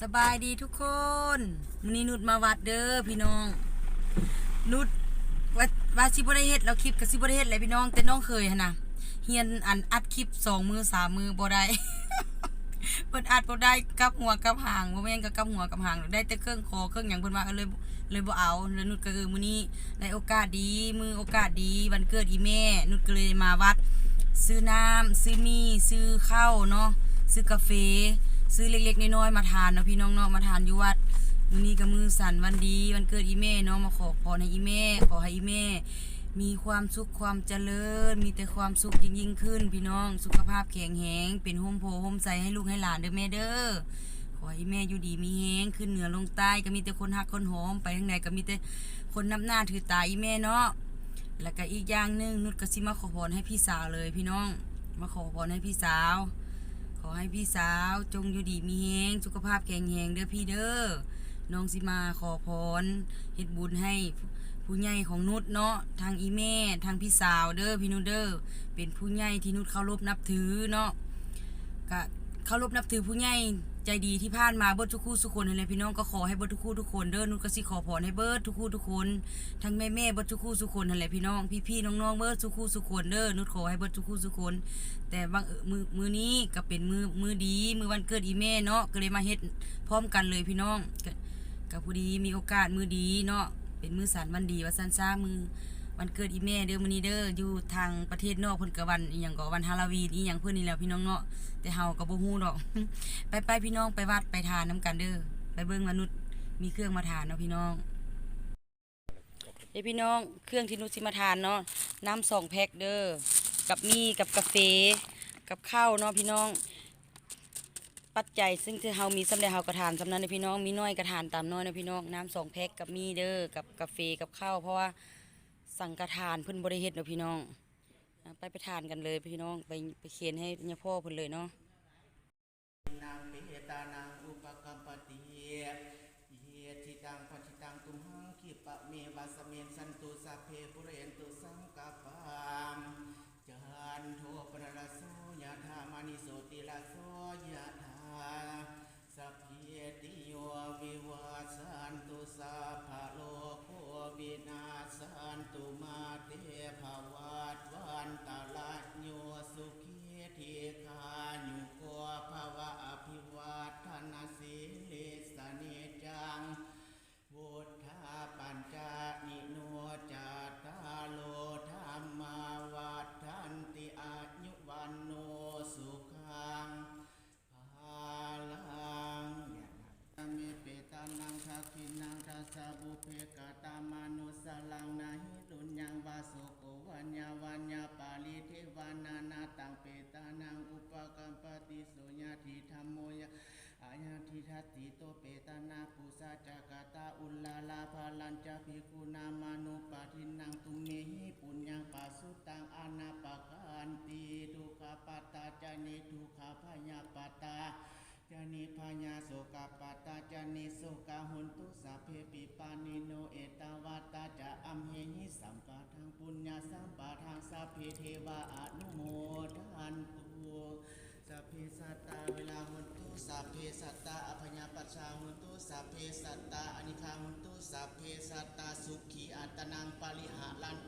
สบายดีทุกคนมื้อนี้นุชมาวัดเด้อพี่น้อง นุชว่าว่าสิบ่ได้เฮ็ดแล้วคลิปก็สิบ่ได้เฮ็ดแหละพี่น้อง แต่น้องเคยหั่นนะเฮียนอันอัดคลิปสองมือสามมือบ่ได้เพิ่นอัดบ่ได้กับหัวกับหางบ่แม่นก็กับหัวกับหางได้แต่เครื่องคอเครื่องหยังเพิ่นว่าก็เลยเลยบ่เอาแล้วนุชก็เออมื้อนี้ได้โอกาสดีมือโอกาสดีวันเกิดอีแม่ นุชก็เลยมาวัด ซื้อน้ำซื้อมีซื้อข้าวเนาะซื้อกาแฟ ซื้อเล็กๆน้อยๆมาทานเนาะพี่น้องเนาะมาทานอยู่วัดมื้อนี้ก็มือสั่นวันดีวันเกิดอีแม่เนาะมาขอพรให้อีแม่ ขอให้อีแม่ มีความสุขความเจริญ มีแต่ความสุขยิ่งยิ่งๆขึ้น พี่น้องสุขภาพแข็งแรงเป็นโฮมโพโฮมใสให้ลูกให้หลานเด้อแม่เด้อขอให้แม่อยู่ดีมีแฮงขึ้นเหนือลงใต้ก็มีแต่คนฮักคนหอมไปทางไหนก็มีแต่คนนับหน้าถือตาอีแม่เนาะแล้วก็อีกอย่างหนึ่งนุชก็สิมาขอพรให้พี่สาวเลยพี่น้อง มาขอพรให้พี่สาว ขอให้พี่สาวจงอยู่ดีมีแฮงสุขภาพแข็งแรงเด้อพี่เด้อน้องสิมาขอพรเฮ็ดบุญให้ผู้ใหญ่ของนุชเนาะทางอีแม่ทางพี่สาวเด้อพี่นุชเด้อเป็นผู้ใหญ่ที่นุชเคารพนับถือเนาะก็เคารพนับถือผู้ใหญ่ ใจดีที่ผ่านมาเบิร์ดทุกคู่ทุกคนนั่นแหละพี่น้องก็ขอให้เบิร์ดทุกคู่ทุกคนเด้อนุชก็สิขอพรให้เบิร์ดทุกคู่ทุกคนทั้งแม่แม่เบิร์ดทุกคู่ทุกคนนั่นแหละพี่น้องพี่พี่ๆน้องเบิร์ดทุกคู่ทุกคนเด้อนุชขอให้เบิร์ดทุกคู่ทุกคน แต่บางเมือมือนี้ก็เป็นมือมือดีมือวันเกิดอีแม่เนาะก็เลยมาเฮ็ดพร้อมกันเลยพี่น้องกับผู้ดีมีโอกาสมือดีเนาะเป็นมือสันวันดีว่าสันซ่ามือ วันเกิดอีแม่เด้อมื้อนี้เด้ออยู่ทางประเทศนอกเพิ่นก็วันอีหยังก็วันฮาโลวีนอีหยังเพิ่นนี่แหละพี่น้องเนาะแต่เฮาก็บ่ฮู้ดอก ไปไปพี่น้องไปวัดไปทานน้กันเด้อไปเบิ่งมนุษย์มีเครื่องมาทานเนาะพี่น้องเดี๋ยวพี่น้องเครื่องที่นุชสิมาทานเนาะน้ำสองแพ็คเด้อกับมีกับกาแฟกับข้าวเนาะพี่น้อง ปัจจัยซึ่งที่เฮามีสำเร็จเฮากระทานสำนั้นนะพี่น้องมีน้อยกระทานตามน้อยนะพี่น้องน้ำสองแพ็คกับมีเด้อกับกาแฟกับข้าวเพราะว่า สังกระทานเพิ่นบริเฮ็ดเนาะพี่น้อง ไปไปทานกันเลยพี่น้องไปไปเขียนให้ยาพ่อเพิ่นเลยเนาะนางเปตานังอุปกัมปติเยเยทิตังปฏิตังตุมหังคิปะเมวาสเมนสันตุสัพเพปุเรนตุสังกปปังจันโทปนรสโสยะธามณิโสติลาโสยะธาสัพเพติโยวิวัสสันตุสัพพะโลก สุโกวัญญาวัญญาปาลิเทวานานาตังเปตานังอุปกัมปติสุญาทิธรรมโมยะอาญาทิทัตติโตเปตานาปุสาจักตาอุลลาลาภาลัญจะภิกุนามานุปายาโสกปัตตาจานิโสกหุนตุสัพเพปิปานิโนเอตาวัตตาจะอัมเหหิสัมปะทังปุญญาสัมปะทังสัพเพเทวาอนุโมทันตุสัพเพสัตตาเวลาหุนตุสัพเพสัตตาอภญญาปัชชาหุนตุสัพเพสัตตาอนิคาหุนตุสัพเพสัตตาสุขีอัตนังปริหารัน